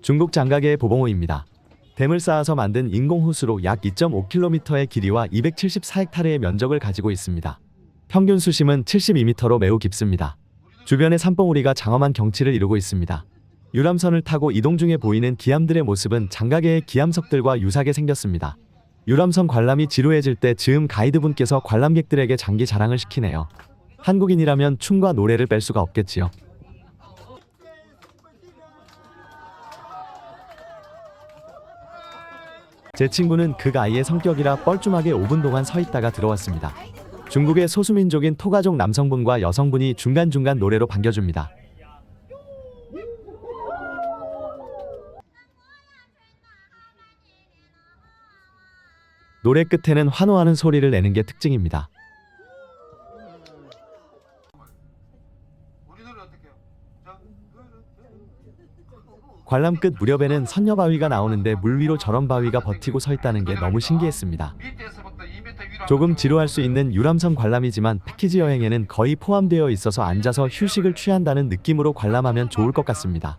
중국 장가계의 보봉호입니다. 댐을 쌓아서 만든 인공호수로 약 2.5km의 길이와 274헥타르의 면적을 가지고 있습니다. 평균 수심은 72m로 매우 깊습니다. 주변의 산봉우리가 장엄한 경치를 이루고 있습니다. 유람선을 타고 이동 중에 보이는 기암들의 모습은 장가계의 기암석들과 유사하게 생겼습니다. 유람선 관람이 지루해질 때 즈음 가이드분께서 관람객들에게 장기 자랑을 시키네요. 한국인이라면 춤과 노래를 뺄 수가 없겠지요. 제 친구는 그 아이의 성격이라 뻘쭘하게 5분 동안 서 있다가 들어왔습니다. 중국의 소수민족인 토가족 남성분과 여성분이 중간중간 노래로 반겨줍니다. 노래 끝에는 환호하는 소리를 내는 게 특징입니다. 우리 노래 어떻게 해요? 자, 관람 끝 무렵에는 선녀 바위가 나오는데 물 위로 저런 바위가 버티고 서 있다는 게 너무 신기했습니다. 밑에서부터 2m 위로 조금 지루할 수 있는 유람선 관람이지만 패키지 여행에는 거의 포함되어 있어서 앉아서 휴식을 취한다는 느낌으로 관람하면 좋을 것 같습니다.